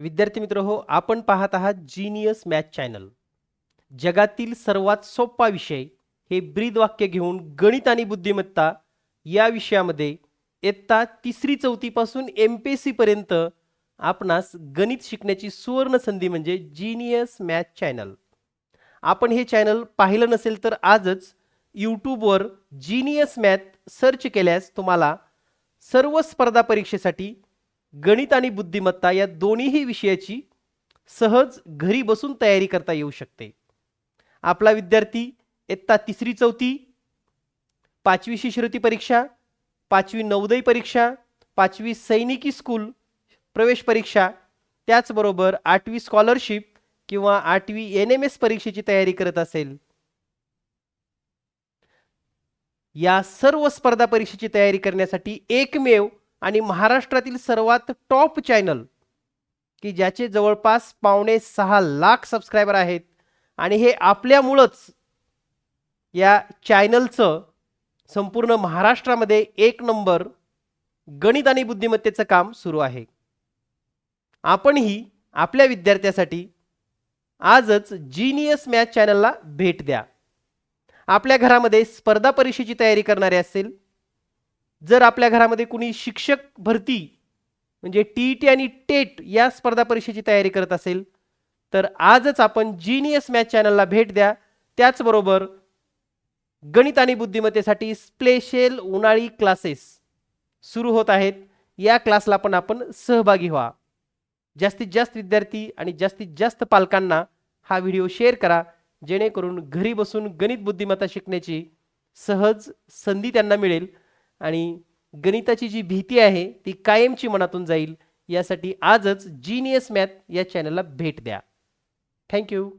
विद्यार्थी मित्र हो आपण पाहत आहात जीनियस मॅथ चॅनल जगातील सर्वात सोपा विषय हे ब्रीद वाक्य घेऊन गणित आणि बुद्धिमत्ता या विषयामध्ये इयत्ता तिसरी चौथीपासून एम पी एस सीपर्यंत आपणास गणित शिकण्याची सुवर्ण संधी म्हणजे जीनियस मॅथ चॅनल आपण हे चॅनल पाहिलं नसेल तर आजच यूट्यूबवर जीनियस मॅथ सर्च केल्यास तुम्हाला सर्व स्पर्धा परीक्षेसाठी गणित आणि बुद्धिमत्ता या दोन्हीही विषयाची सहज घरी बसून तयारी करता येऊ शकते. आपला विद्यार्थी इयत्ता तिसरी चौथी पाचवी शिष्यवृत्ती परीक्षा पाचवी नवोदय परीक्षा पाचवी सैनिकी स्कूल प्रवेश परीक्षा त्याचबरोबर आठवी स्कॉलरशिप किंवा आठवी एन एम एस परीक्षेची तयारी करत असेल. या सर्व स्पर्धा परीक्षेची तयारी करण्यासाठी एकमेव आणि महाराष्ट्रातील सर्वात टॉप चॅनल की ज्याचे जवळपास पावणे सहा लाख सबस्क्रायबर आहेत आणि हे आपल्यामुळंच या चॅनलचं संपूर्ण महाराष्ट्रामध्ये एक नंबर गणित आणि बुद्धिमत्तेचं काम सुरू आहे. आपणही आपल्या विद्यार्थ्यासाठी आजच जीनियस मॅथ चॅनलला भेट द्या. आपल्या घरामध्ये स्पर्धा परीक्षेची तयारी करणारे असेल जर आपल्या घरामध्ये कुणी शिक्षक भरती म्हणजे टी ई टी आणि टेट या स्पर्धा परीक्षेची तयारी करत असेल तर आजच आपण जीनियस मॅथ चॅनलला भेट द्या. त्याचबरोबर गणित आणि बुद्धिमत्तेसाठी स्पेशल उन्हाळी क्लासेस सुरू होत आहेत. या क्लासला पण आपण सहभागी व्हा. जास्तीत जास्त विद्यार्थी आणि जास्तीत जास्त पालकांना हा व्हिडिओ शेअर करा जेणेकरून घरी बसून गणित बुद्धिमत्ता शिकण्याची सहज संधी त्यांना मिळेल. आणि गणिताची जी भीती आहे ती कायमची मनातून जाईल. यासाठी आजच जीनियस मॅथ या चॅनलला भेट द्या. थँक्यू